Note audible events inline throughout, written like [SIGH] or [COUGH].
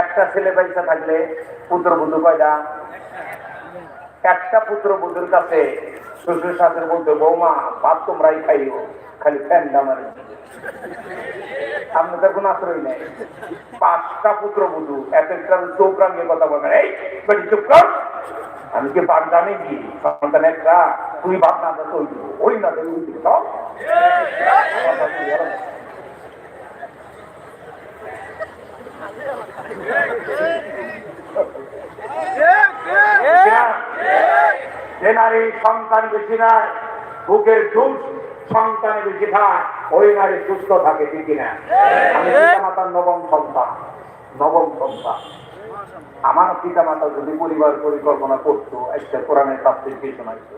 একটা ছেলে পয়সা থাকলে পুত্র বধূ কয়টা একটা পুত্র বধুর কাছে শ্বশুর শাশুর বলতে, বৌমা, ভাত তোমরাই খাইও, খালি ফ্যান আমার আপনাদের কোনো আশ্রয় নেই। পাঁচটা পুত্র বধূ এক একটা কথা এই, বেটি, চুপ কর। আমি কি বাপ জানি কি? সন্তান একটা, তুই না তো ওই না তো ওই দিব, সব। যে নারী সন্তান বেশি নাই বুকের দুধ সন্তান বেশি খায় ওই নারী সুস্থ থাকে ঠিক না আমি পিতা নবম সন্তান নবম সন্তান। আমার পিতা মাতা যদি পরিবার পরিকল্পনা করতো একটা কোরআনের সাবজেক্ট দিয়ে শোনাইতো?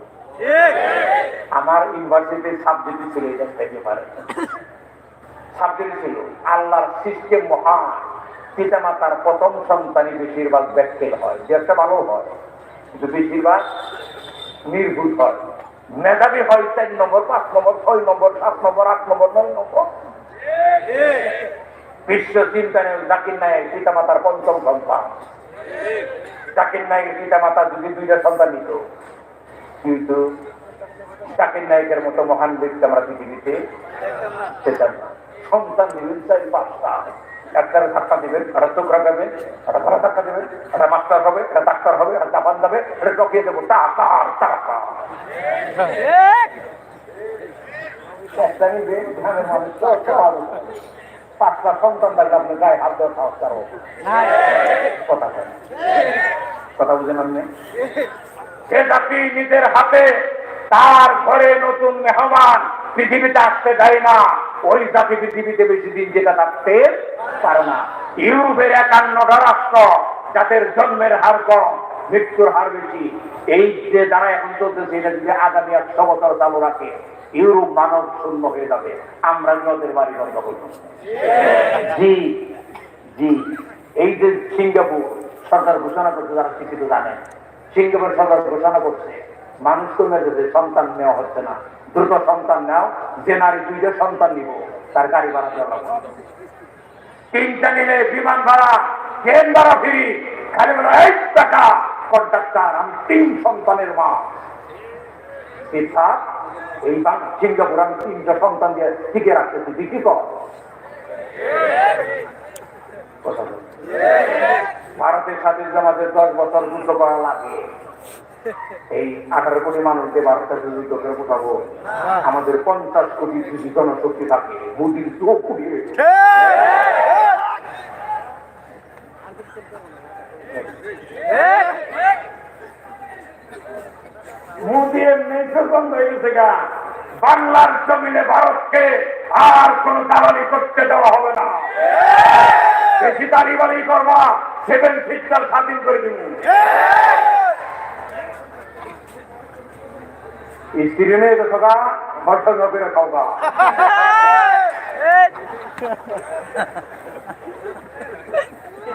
আমার ইউনিভার্সিটির সাবজেক্ট ছিল এটা থেকে পারে। সাবজেক্ট ছিল আল্লাহর সিস্টেম মহান। পিতা মাতার প্রথম সন্তানই বেশিরভাগ ব্যক্তির হয় একটা ভালো হয়, কিন্তু বেশিরভাগ নির্ভুল হয়। মেধাবী হয় চার নম্বর, পাঁচ নম্বর, ছয় নম্বর, সাত নম্বর, আট নম্বর, নয় নম্বর। বিশ্ব চিন্তানে জাকির নায়ক পিতা মাতার পঞ্চম সন্তান। জাকির নায়কের পিতা মাতা যদি দুইটা সন্তান নিত, কিন্তু জাকির নায়কের মতো মহান ব্যক্তি আমরা পৃথিবীতে না। সন্তান দিবেন চাই পাঁচটা। একটারে ধাক্কা দিবেন একটা চোখরা দেবেন একটা ঘরে ধাক্কা দেবেন একটা মাস্টার হবে একটা ডাক্তার হবে একটা জাপান যাবে, এটা টকিয়ে দেবো টাকা। টাকা তার ঘরে নতুন মেহমান, পৃথিবীতে আসতে দেয় না, ওই জাতি পৃথিবীতে বেশি দিন যেটা থাকতে পারে না। ইউরোপের একান্নটা রাষ্ট্র যাদের জন্মের হার কম, মৃত্যুর হার বেশি। এই যে যারা এখন চলতেছে, এটা যদি আগামী একশো বছর চালু রাখে, ইউরোপ মানব শূন্য হয়ে যাবে। আমরা ওদের বাড়ি বন্ধ করব। জি জি। এই যে সিঙ্গাপুর সরকার ঘোষণা করছে যারা শিক্ষিত জানেন। সিঙ্গাপুর সরকার ঘোষণা করছে, মানুষ কমে যাচ্ছে সন্তান নেওয়া হচ্ছে না। দ্রুত সন্তান নাও, যে নারী দুইটা সন্তান নিব, তার গাড়ি ভাড়া দেওয়া তিনটা নিলে বিমান ভাড়া ট্রেন ভাড়া ফ্রি খালি বলো এক টাকা কন্ট্রাক্টার আমি তিন সন্তানের মা। এই সিঙ্গাপুর, আমি তিনটা সন্তান দিয়ে টিকে ভারতের সাথে আমাদের দশ বছর যুদ্ধ করা লাগে। এই আঠারো কোটি মানুষকে ভারতের যুদ্ধ করে কোথাবো আমাদের পঞ্চাশ কোটি জনশক্তি থাকে, মোদির চোখ হয়ে গা। বাংলার জমিনে ভারতকে আর কোন দালালি করতে দেওয়া হবে না। বেশি দাঁড়িয়ে করবা সেভেন সিস্টার স্বাধীন করে দিব। স্ত্রী নেই তো সদা বর্ষণ করে খাওয়া [LAUGHS] [LAUGHS] আর পাঁচ মিনিট কমো ভালো হবে।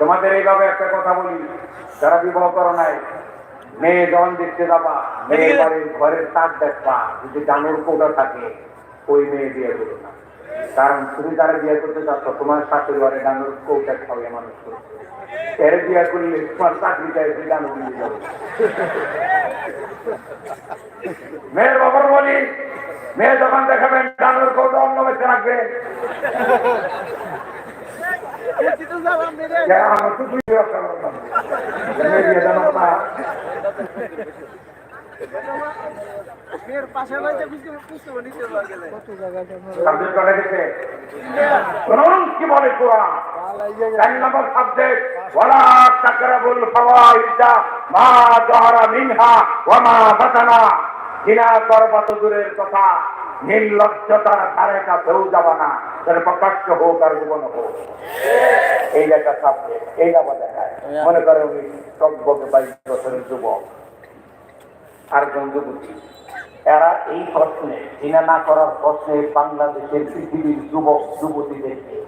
তোমাদের এইভাবে একটা কথা বলি যারা বিবাহ করো নাই মেয়ে যখন দেখতে যাবা মেয়ে বাড়ির ঘরের তাক দেখবা যদি ডানোর কোটা থাকে ওই মেয়ে বিয়ে করো না। কারণ তুমি তারা বিয়ে করতে চাচ্ছ তোমার শাশুড়ি ঘরে ডানোর কৌটা খাওয়াই মানুষ। এর বিয়ে করলে তোমার চাকরি চাইছে ডানোর নিয়ে যাবে মেয়ের বাবার বলি মেয়ে যখন দেখাবেন ডানোর কৌটা অন্য বেঁচে রাখবেন কি বলে কোরআন চার নম্বর সাবজেক্ট ওয়ালা তাকরাবুল মা যাহারা মিনহা ওয়া মা বাতানা জিনা করবা তো দূরের কথা নির্লজ্জতার ধারে কাছেও যাবা না। তাহলে প্রকাশ্য হোক আর জীবন হোক। এই একটা সাবজেক্ট এই যাবা দেখায়। মনে করে উনি টকবকে বাইশ বছরের যুবক। আরেকজন যুবতী। এরা এই প্রশ্নে জিনা না করার প্রশ্নে বাংলাদেশের পৃথিবীর যুবক, যুবতীদেরকে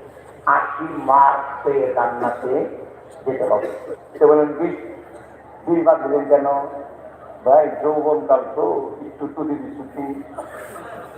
আশি মার্ক পেয়ে জান্নাতে যেতে হবে। সে বলেন, বিশ দুই বার দিলেন কেন? ভাই যৌবন কাল তো, একটু টুটি ছুটি।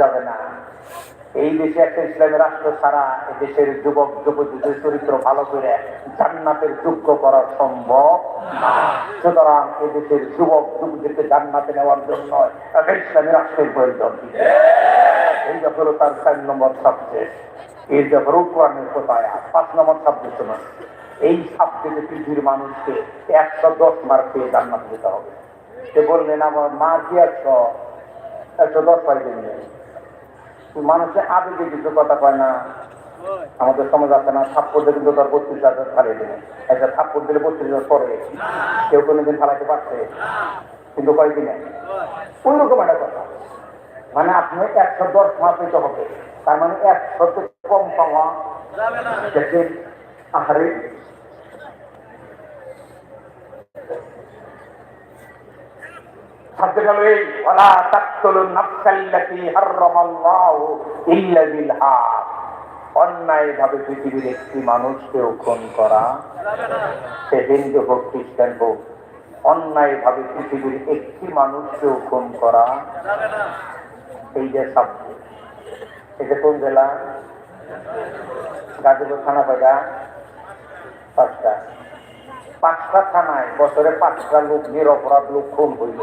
যাবে না। এই দেশে একটা ইসলামী রাষ্ট্র ছাড়া দেশের যুবক, যুবতীদের চরিত্র ভালো করে জান্নাতের যোগ্য করা সম্ভব সুতরাং এই দেশের যুবক, যুবতীদেরকে জান্নাতে নেওয়ার জন্য ইসলামী রাষ্ট্রের প্রয়োজন। এই ব্যাপার তার চার নম্বর সাবজেক্ট এই ব্যাপার কোরআনের কোথায় পাঁচ নম্বর সাবজেক্ট শোনা এই সাবজেক্টে পৃথিবীর মানুষকে একশো দশ মার্ক পেয়ে জান্নাত দিতে হবে। সে বললেন, আমার মা কি একশো? একশো দশ পাইবেন মানুষের আবেগে কিছু কথা কয় না। আমাদের সমাজ আছে না, থাপ্পড় দিয়ে কিন্তু তার বত্রিশ হাজার ফালিয়ে দেবে। একটা থাপ্পড় দিলে বত্রিশ হাজার পরে কেউ কোনোদিন ফালাইতে পারছে। কিন্তু কয়েকদিনে ওই রকম একটা কথা। মানে আপনি একশো দশ মাস পেতে হবে। তার মানে একশো কম পাওয়া। আহারে হলো এই অন্যায় ভাবে পৃথিবীর একটি মানুষকে খুন করা, সে হিন্দু হোক, খ্রিস্টান হোক অন্যায় ভাবে পৃথিবীর একটি মানুষকেও খুন করা, এই যে সাবজেক্ট এটা কোন জেলা? গাজীপুর থানা কয়টা? পাঁচটা। পাঁচটা থানায় বছরে পাঁচটা লোক নিরপরাধ লোক খুন হইল।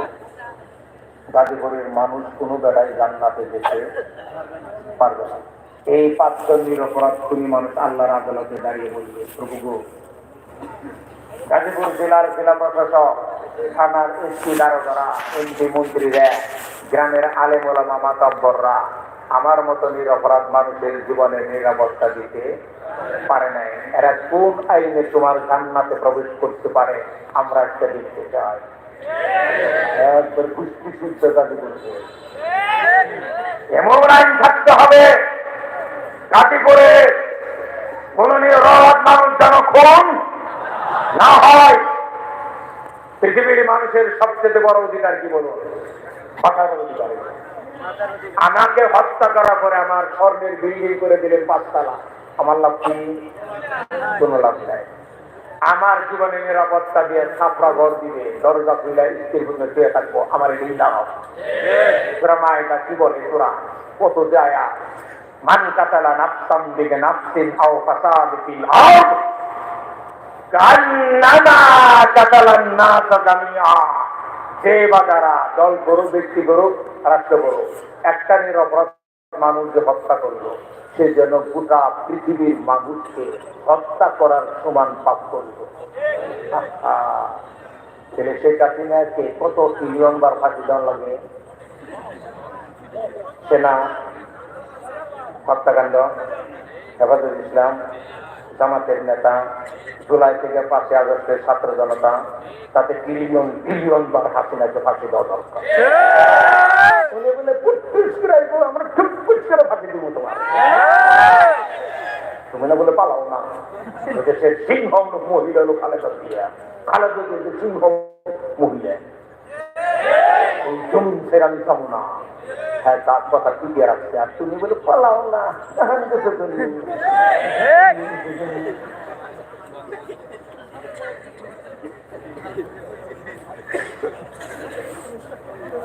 গাজীপুরের মানুষ কোনো বেড়ায় জান্নাতে যেতে পারবে না। এই পাঁচজন নিরপরাধ খুনি মানুষ আল্লাহর আদালতে দাঁড়িয়ে বলবে, প্রভু গাজীপুর জেলার জেলা প্রশাসক, থানার এসপি দারোগারা, এমপি মন্ত্রীরা গ্রামের আলেমোলামা মাতাব্বররা, আমার মতো নিরপরাধ মানুষের জীবনে নিরাপত্তা দিতে পারে নাই। এরা কোন আইনে তোমার জান্নাতে প্রবেশ করতে পারে, আমরা একটা দেখতে চাই। এমন আইন থাকতে হবে কাটি করে কোন নিরপরাধ মানুষ যেন খুন না হয়। পৃথিবীর মানুষের সবচেয়ে বড় অধিকার কি অধিকার আমাকে হত্যা করার পরে আমার স্বর্ণের বিল্ডিং করে দিলেন পাঁচতলা। আমার লাভ কি? কোন লাভ নাই। আমার জীবনে নিরাপত্তা দিয়ে ছাপড়া ঘর দিবে দরজা খুলে স্ত্রীর মধ্যে শুয়ে থাকব, আমার দাঁড়াও তোরা মা এটা তোরা কত যায় মান কাতালা নাফসাম দিকে নাফসিন আও ফাসাদ ফিল আরদ রাষ্ট্র করুক, একটা নিরপরাধ মানুষ যে হত্যা করল সে যেন গোটা পৃথিবীর মানুষকে হত্যা করার সমান পাপ করল ছেলে শেখ হাসিনাকে কত মিলিয়ন বার ফাঁসি দেওয়া লাগে? সেনা হত্যাকাণ্ড, হেফাজত ইসলাম, জামাতের নেতা, জুলাই থেকে পাঁচই আগস্টের ছাত্র জনতা, তাতে বিলিয়ন বিলিয়ন বার হাসিনাকে ফাঁসি দেওয়া দরকার। বলে বলে পুটপুট করে আইবো, আমরা টুকপুট করে ফাঁসি দিব তোমার। তুমি না বলে পালাও না। দেশের সিংহ লোক মহিলা লোক খালেদা দিয়া খালেদা দিয়ে সিংহ মহিলা। এই জমিন না। হ্যাঁ তার কথা টিকিয়ে রাখছে। আর তুমি বলে পালাও না তুমি রাখলে কটা গেল সাবজেক্ট পাঁচটা এনে এনে মেঘে দেবে ওই সাবজেক্ট আমি পাস করব ছয়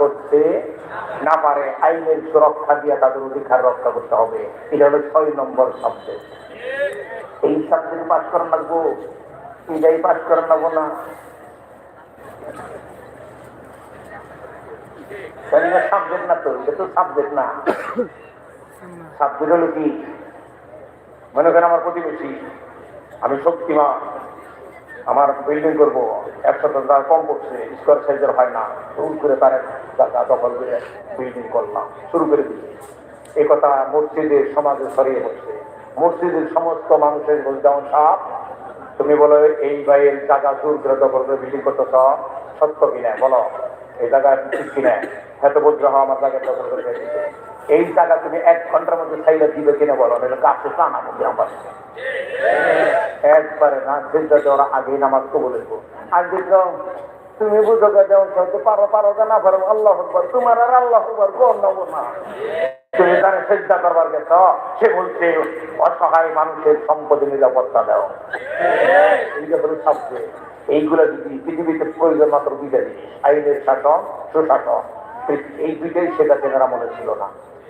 করতে না পারে, আইনের সুরক্ষা দিয়ে তাদের অধিকার রক্ষা করতে হবে। এটা হলো ছয় নম্বর সাবজেক্ট এই সাবজেক্ট করার লাগবো? এটাই লাগবো না? সাবজেক্ট কি? মনে করেন আমার প্রতিবেশী। আমি শক্তিমান। আমার বিল্ডিং করব একশো টাকা কম করছে স্কোয়ার সাইজের হয় না। শুরু করে তার টাকা দখল করে বিল্ডিং করলাম, শুরু করে দিচ্ছি এ কথা মসজিদের সমাজে ছড়িয়ে পড়ছে। মসজিদের সমস্ত মানুষের যেমন সাপ, তুমি বলো, এই ভাইয়ের জায়গা জোর করে দখল করে বিল্ডিং করতেছ? সত্য কিনা বলো। এই জায়গা ঠিক কিনা এত বদ্রহ আমার জায়গা দখল করে এই জায়গা তুমি এক ঘণ্টার মধ্যে ছাইলে দিবে কিনা বলো গাছে টানা মধ্যে আমার একবারে না চিন্তা ওরা আগেই নামাজ কবুল আর দেখলাম তুমি বুঝো গে যেমন হয়তো পারো পারো না পারো, আল্লাহ আকবর, তোমার আর আল্লাহ আকবর কোন নেব না। তুমি তার চিন্তা করবার গেছ, সে বলছে, অসহায় মানুষের সম্পদের নিরাপত্তা দাও। এইটা হলো এইগুলো যদি পৃথিবীতে প্রয়োজন মাত্র জিনিস, আইনের শাসন, সুশাসন। এই দুইটাই সেটা তেনারা মনে ছিল না।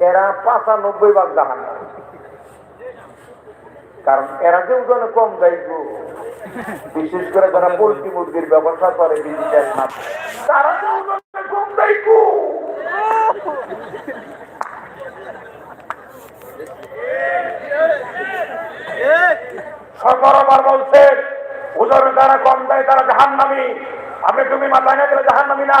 এরা পাঁচানব্বই ভাগ জাহান কারণ এরা যে ওজনে কম গো। বিশেষ করে যারা পোল্ট্রি মুরগির ব্যবসা করে তারা কম গো। বলছে ওজনে যারা কম দেয় তারা জাহান নামি আপনি তুমি মাথায় না গেলে জাহান নামি না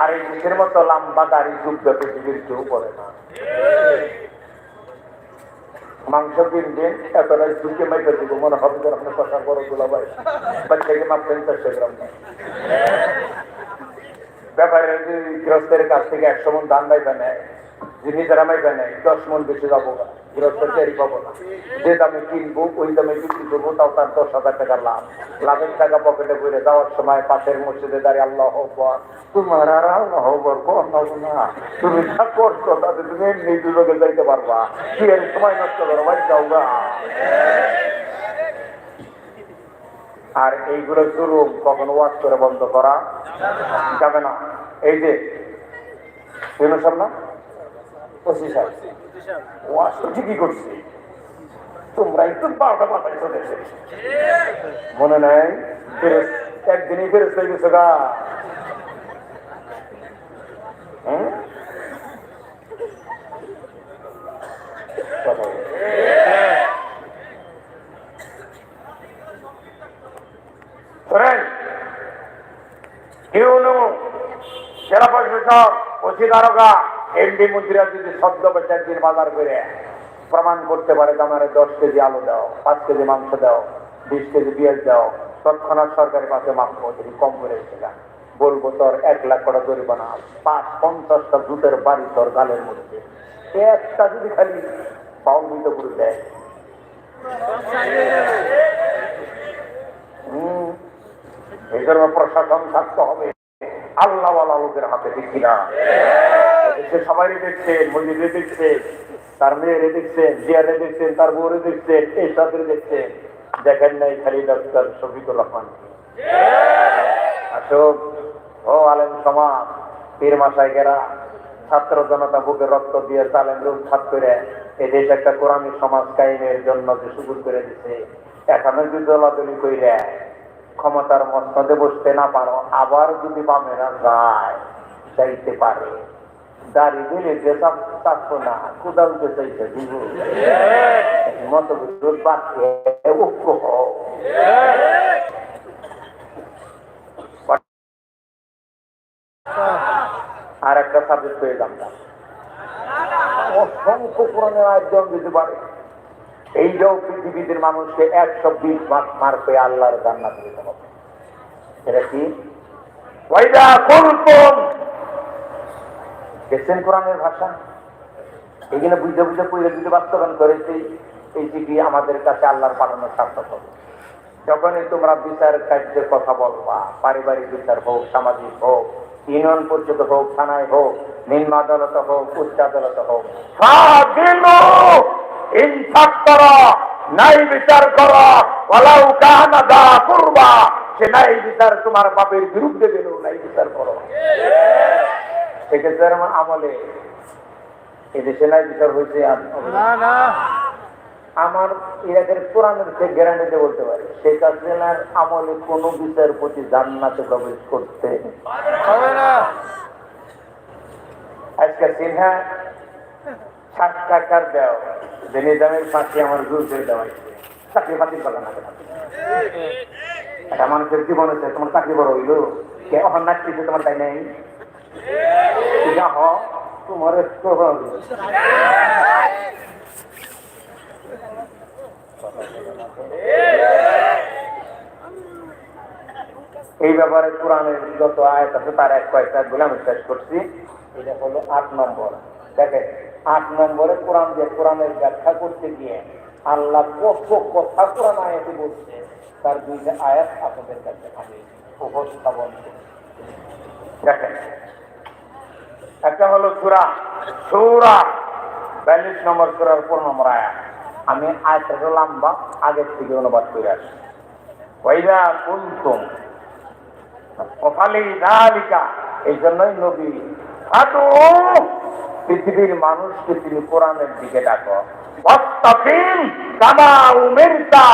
আর এই মুখের মতো লম্বা দাড়ি যুদ্ধ পৃথিবীর কেউ করে না। মাংস কিনবেন এতটা ঝুঁকে মাইকে দিব, মনে হবে যে আপনার কথা বড়গুলা ভাই বাচ্চাকে মাপেন চারশো গ্রাম। ব্যাপারে গ্রস্তের কাছ থেকে একশো মন ধান দায়িত্ব নেয় যিনি যারা মাইবে নেয়, দশ মন বেশি যাব না গৃহস্থের পাবো না। যে দামে কিনবো, ওই দামে বিক্রি করব, তাও তার দশ হাজার টাকা লাভ। লাভের টাকা পকেটে করে যাওয়ার সময় পাশের মসজিদে দাঁড়িয়ে আল্লাহ হকবর তোমার আর আল্লাহ হকবর কোন হব না। তুমি যা করছ, তাতে তুমি এমনি দুলোকে যাইতে পারবা। কি এর সময় নষ্ট করো ভাই যাও গা। আর এইগুলো শুরু কখনো ওয়াজ করে বন্ধ করা যাবে না। এই যে ইউনুস না? ওসি সাহেব ওয়াজ তো ঠিকই করছি। তোমরা একটু বারোটা মাথায় চলে এসেছ। মনে নাই? একদিনই ফেরত হয়ে গেছে গা। শোনেন ইউনু জেলা প্রশাসক ওসি এমডি মন্ত্রীরা যদি শব্দ বেচার বাজার করে প্রমাণ করতে পারে যে দশ কেজি আলু দাও, পাঁচ কেজি মাংস দাও, বিশ কেজি পেঁয়াজ দাও, তৎক্ষণাৎ সরকারের পাশে মাংস যদি কম করে এসেছিলাম বলব তোর এক লাখ টাকা জরিমানা পাঁচ পঞ্চাশটা জুতের বাড়ি তোর গালের মধ্যে। একটা যদি খালি বাউন্ডিত করে দেয়। হম, এই জন্য প্রশাসন থাকতে হবে। আল্লাহ লোকের হাতে ঠিক কিনা? এদেশে সবাই দেখছেন মন্দিরে দেখছেন, তার মেয়েরে দেখছেন, জিয়ারে দেখছেন, তার বউরে দেখছেন, এই সাথে দেখছেন। দেখেন নাই খালি ডাক্তার শফিকুর রহমান। আসুক, ও আলেম সমাজ, পীর মাসায় গেরা, ছাত্র জনতা বুকে রক্ত দিয়ে চালেন রূপ ছাপ করে দেশ একটা কোরআনী সমাজ কায়েমের জন্য যে সুযোগ করে দিছে। এখানে যদি দলাদলি কইরে ক্ষমতার মসনদে বসতে না পারো, আবার যদি বামেরা যায় চাইতে পারে। দাড়ি দিলে যে চাচ্ছ না, কোদাল যে চাইতে দিব মত বিরোধ বাক্যে ঐক্য হও। আর একটা সাবজেক্ট পেয়ে জানতাম অসংখ্য পুরাণের আয়োজন দিতে পারে। এইটাও মানুষকে একশো বিশ মাস মার পেয়ে আল্লাহর জান্নাত দিতে হবে। এটা কি? দেখছেন কোরআনের ভাষা? এখানে বুঝতে বুঝতে পড়লে যদি বাস্তবায়ন করেছি এই চিঠি আমাদের কাছে আল্লাহর পাঠানোর সার্থক হবে। যখনই তোমরা বিচার কার্যের কথা বলবা, পারিবারিক বিচার হোক, সামাজিক হোক, ইউনিয়ন পরিষদ হোক, থানায় হোক, নিম্ন আদালত হোক, উচ্চ আদালত হোক করো নাই বিচার করো করবা। সে নাই বিচার তোমার বাপের বিরুদ্ধে দিলেও নাই বিচার করো। সেক্ষেত্রে আমার আমলে এদেশে নাই বিচার হয়েছে আমার ইরাকের কোরআনের সে গ্যারান্টিতে বলতে পারে শেখ হাসিনার আমলে কোন বিচারপতি জান্নাতে প্রবেশ করতে আজকে সিনহা ষাট টাকার দেও যে নিজামের ফাঁসি আমার জোর করে দেওয়া চাকরি বাতিল করলাম না? একটা মানুষের জীবন হচ্ছে তোমার চাকরি বড় হইল। কে অহন নাচতেছে তোমার তাই নেই? যা হ তোমার এই ব্যাপারে কোরআনের যত আয়াত আছে, তার এক কয়েকটা গুলো আমি শেষ করছি। এটা হলো আট নম্বর। দেখেন, আট নম্বরে কোরআন দিয়ে কোরআনের ব্যাখ্যা করতে গিয়ে আল্লাহ কত কথা কোরআন আয়াতে বলছে, তার দুইটা আয়াত আপনাদের কাছে আমি উপস্থাপন দেখেন একটা হলো সুরা। সুরা। বিয়াল্লিশ নম্বর সুরার পনেরো নম্বর আয়াত? আমি আয়াতটা লম্বা, আগের থেকে অনুবাদ করে আসি ওফালি দালিকা এই জন্যই নবী আদু পৃথিবীর মানুষকে তিনি কোরআনের দিকে ডাকো। কামা উমিরতা।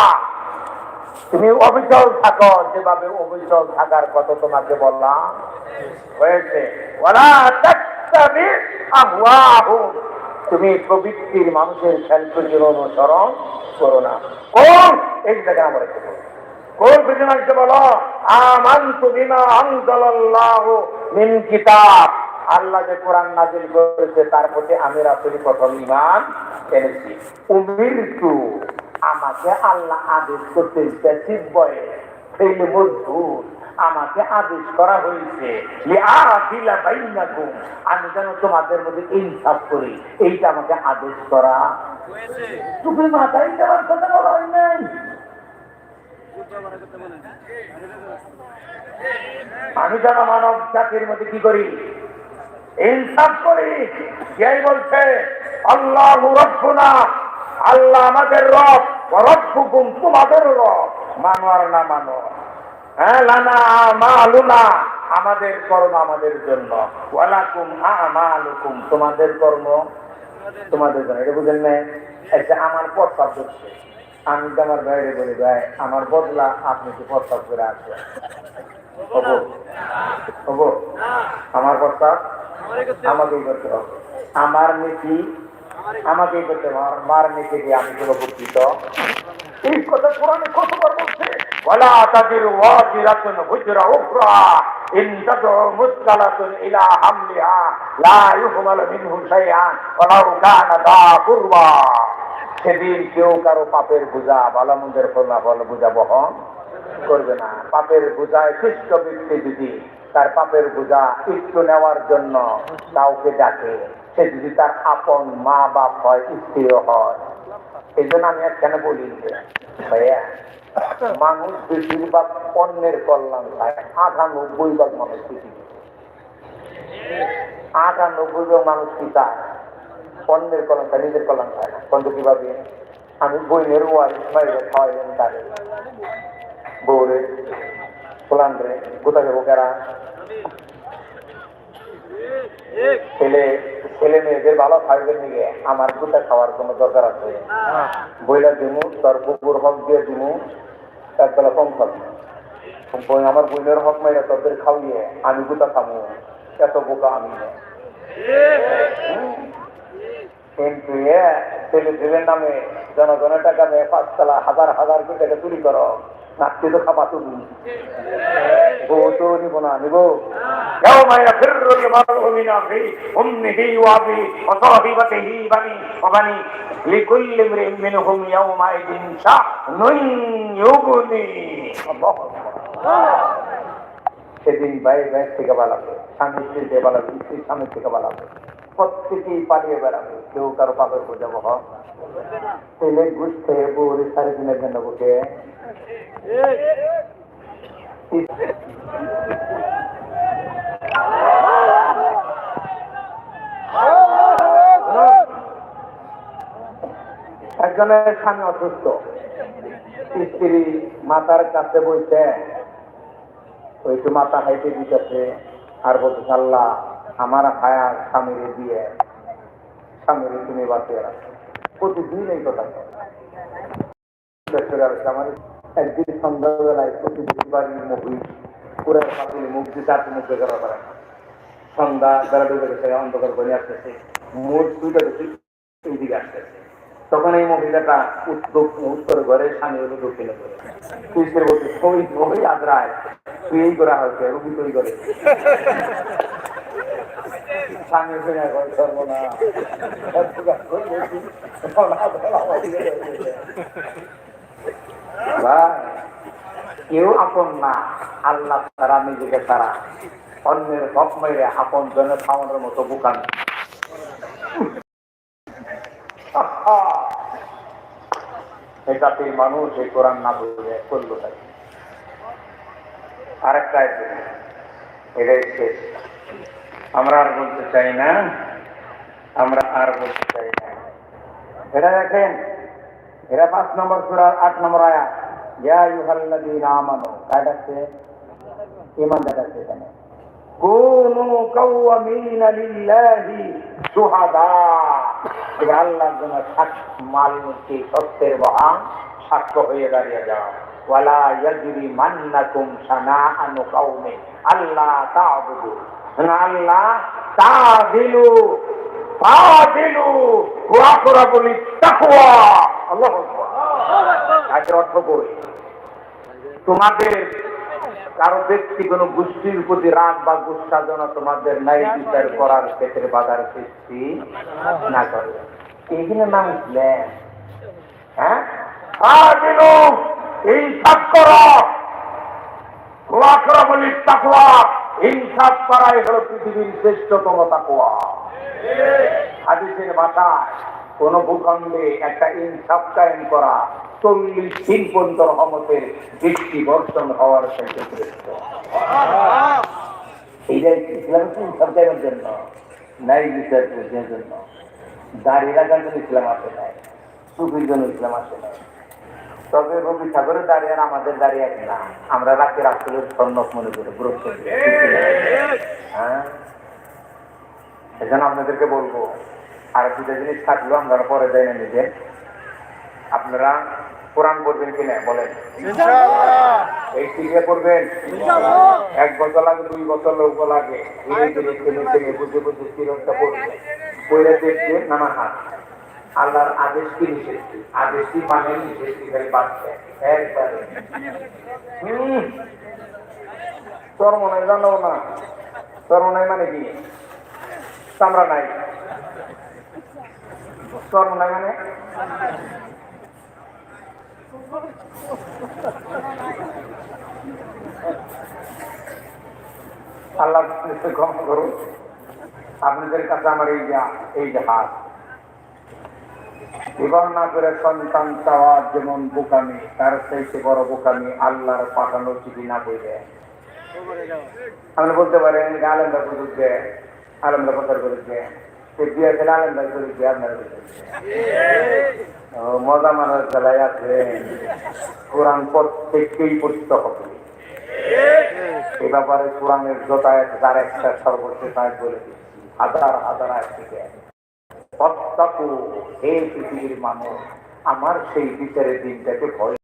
তুমি অবিচল থাকো, যেভাবে অবিচল থাকার কথা তোমাকে বললাম। হয়েছে। তুমি প্রবৃত্তির মানুষের খেলকুলির অনুসরণ করো না। কোন? এই জায়গায় আমরা একটু। কোন বিজনেসকে বলো? আমান্তু মিন কিতাব। আল্লাহ যে কোরআন নাজিল করেছে, তার প্রতি আমি রাসূল প্রথম ঈমান এনেছি। উমিরতু। আমাকে আল্লাহ আদেশ করতে প্যাসিভ বয়ে ফেলে মজবুর আমাকে আদেশ করা হয়েছে আমি যেন তোমাদের মধ্যে ইনসাফ করি। এইটা আমাকে আদেশ করা। তুমি মাথায় দেওয়ার কথা বলা হয় নাই। আমি যেন মানব জাতির মধ্যে কি করি? ইনসাফ করি। কে বলছে? আল্লাহ রব্বুনা। আল্লাহ আমাদের রব তোমাদের রব। মানো আর না মানো। হ্যাঁ লানা আমাদের কর্ম আমাদের জন্য। তোমাদের কর্ম তোমাদের জন্য। এটা বুঝেন না আমার প্রস্তাব করছে আমি তো আমার বাইরে বলি, ভাই, আমার বদলা আপনি কি প্রস্তাব করে আসবেন আমার প্রস্তাব? আমাকেই করতে হবে। আমার নীতি আমাকেই করতে মার নীতি দিয়ে আমি কোনো উপকৃত। এই কথা কোরআনে কতবার বলছে? সেদিন কেউ কারও পাপের বোঝা ভালো মন্দের ফলাফল বোঝা বহন করবে না। পাপের বোঝায় খ্রিস্ট ব্যক্তি যদি তার পাপের বোঝা একটু নেওয়ার জন্য কাউকে ডাকে। সে যদি তার আপন মা বাপ হয়, স্ত্রীও হয়। এই জন্য আমি একখানে বলি ভাইয়া, মানুষ বেশিরভাগ অন্যের কল্যাণ চায় আটানব্বই ভাগ মানুষ পৃথিবী আটানব্বই ভাগ মানুষ কি চায় অন্যের কল্যাণ চায় নিজের কল্যাণ চায় না। কিন্তু কীভাবে? আমি বইনের ওয়ারিস মাইরে খাওয়াইলেন তারে। বউরে কোলান রে, কোথায় যাব কেরা? ছেলে ছেলে মেয়েদের ভালো খাইবেন নিয়ে আমার কোথা খাওয়ার কোনো দরকার আছে? বইলা দিমু তোর কুকুর হক দিয়ে দিমু একবেলা কম খাবি। আমার বোনের হক মাইরা তোদের খাওয়িয়ে আমি কোথা খামো এত বোকা আমি। কিন্তু ছেলে ছেলের নামে জনগণের টাকা নেয় পাঁচতলা হাজার হাজার কোটি টাকা চুরি করো। নাচতে তো খাবা তুমি বউ তো নিব না নিব يوم يفر المرء من أخيه أمه وأبيه وصاحبته بني وبني لكل امرئ منهم يومئذ شأن يغنيه الله أكبر সেদিন ভাই ভাই থেকে বাড়াবে স্বামী স্ত্রী থেকে বাড়াবে স্ত্রী স্বামী থেকে বাড়াবে পালিয়ে বেড়াবে। কেউ কারও পাপের বোঝাবো বউরে সাড়ে দিনের জন্য বসে একজনের স্বামী অসুস্থ। স্ত্রী মাতার কাছে বলছে, ওই তো মাথা হাইতে দিতেছে। আর বলছে আল্লাহ আমার হায়া স্বামীরে দিয়ে স্বামীরে তুমি বাঁচিয়ে রাখো। প্রতিদিন এই কথা একদিন সন্ধ্যাবেলায় প্রতিদিন বাড়ির মুখি পুরো পাতিল মুখ দিতে আর মুখ বেকার করে। সন্ধ্যা বেলা ডুবে গেছে অন্ধকার করে আসতেছে। মুখ দুইটা দেখি এই দিকে আসতেছে। তখন এই মহিলাটা উদ্যোগ উত্তর ঘরে স্বামী হলো দক্ষিণে করে তুই সে বলছে আদ্রায়। তুই এই করা হয়েছে রুগী তৈরি করে স্বামী হয়ে এখন সর্বনা ভাই, কেউ আপন না। আল্লাহ তারা নিজেকে তারা। অন্যের হক মেরে আপন জনের খাওয়ানোর মতো বুকান এটাতে মানুষ এই কোরআন না বুঝে করল তাই। আরেকটা এটাই শেষ। আমরা আর বলতে চাই না। আমরা আর বলতে চাই না। এটা দেখেন এরা পাঁচ নম্বর সুরা আট নম্বর আয়া ইয়া ইউহাল্লাযীনা আমানু কায় ডাকছে ইমান দেখাচ্ছে এখানে। আল্লাহ তোমাদের কারও ব্যক্তি কোন গোষ্ঠীর প্রতি রাগ বা গুসা যেন তোমাদের নাই বিচার করার ক্ষেত্রে বাধার সৃষ্টি না করে। এইখানে নাম হ্যাঁ? আদিলু ইনসাফ করো। বলি তাকওয়া ইনসাফ করাই হলো পৃথিবীর শ্রেষ্ঠতম তাকওয়া। হাদিসের ভাষায় কোন ভূখণ্ডে একটা ইনসাফ কায়েম করা চল্লিশ দিন পর্যন্ত রহমতের বৃষ্টি বর্ষণ হওয়ার সাথে শ্রেষ্ঠ। ইনসাফ কায়েমের জন্য? নাই বিচার জন্য। দাঁড়িয়ে রাখার জন্য ইসলাম আসে নাই। সুফির জন্য ইসলাম আসে নাই। তবে রবি ঠাকুরের দাঁড়িয়ে আর আমাদের দাঁড়িয়ে এক না। আমরা রাতে রাত্রে সন্ন্যত মনে করি গুরুত্ব দিই। হ্যাঁ? এজন্য আপনাদেরকে বলব আর দুটো জিনিস থাকলেও আমরা পরে দেয় না নিজে আপনারা কোরআন পড়বেন কিনা বলেন। এই টিকে পড়বেন? এক বছর লাগে দুই বছর লোক লাগে। ধীরে ধীরে বুঝে বুঝে তিরনটা পড়বে। পড়ে দেখবে নানা হাত। আল্লাহর আদেশ কি নিষেধ? আদেশ কি মানে নিষেধ কি খালি বাড়ছে একবারে হুম। তোর মনে জানো না? তোর মনে মানে কি? চামড়া নাই। তোর মনে মানে? আল্লাহ, ক্ষমা করুন। আপনাদের কাছে আমার এই এই যে হাত। বিবাহ না করে সন্তান চাওয়া যেমন বোকামি, তার চাইতে বড় বোকামি আল্লাহর পাঠানো চিঠি না বইলে আপনি বলতে পারেন বিরুদ্ধে আলেমরা কথার বিরুদ্ধে সে বিয়ে খেলে আলেমরা বিরুদ্ধে আপনার মজা মারার জেলায় আছে। কোরআন প্রত্যেককেই পড়তে হবে। এ ব্যাপারে কোরআনের যার একটা আয়াত বলে দিচ্ছি, হাজার হাজার আয়াত থেকে। হে পৃথিবীর মানুষ, আমার সেই বিচারের দিনটাকে ভয়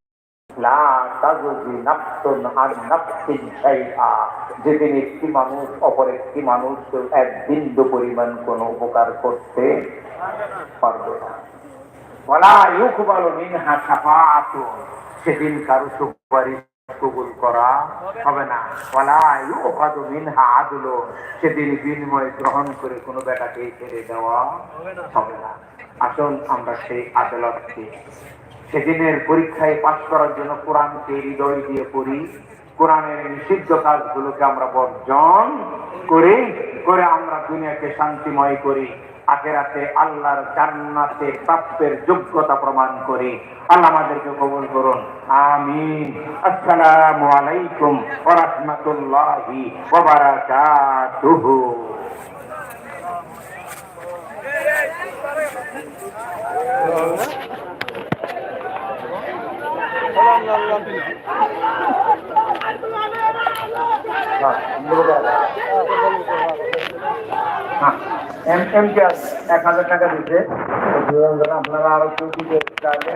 যেদিন একটি মানুষ অপর একটি মানুষ এক বিন্দু পরিমাণ কোনো উপকার করতে পারবে না। শাফাআতুন। সেদিন কারও সুপারিশ কবুল করা হবে না। সেদিন বিনিময় গ্রহণ করে কোনো বেটাকে ছেড়ে দেওয়া হবে না। আসুন আমরা সেই আদালতকে সেদিনের পরীক্ষায় পাশ করার জন্য কোরআনকে হৃদয় দিয়ে পড়ি। কোরআনের নিষিদ্ধ কাজগুলোকে আমরা বর্জন করি, করে আমরা দুনিয়াকে শান্তিময় করি। আখেরাতে আল্লাহর জান্নাতে প্রাপ্তের যোগ্যতা প্রমাণ করে আল্লাহ আমাদেরকে কবুল করুন আমিন আসসালামু আলাইকুম ওয়া রাহমাতুল্লাহি ওয়া হ্যাঁ, এম এম কে এক হাজার টাকা দিতে আপনারা আরও কেউ দিতে চাইলে।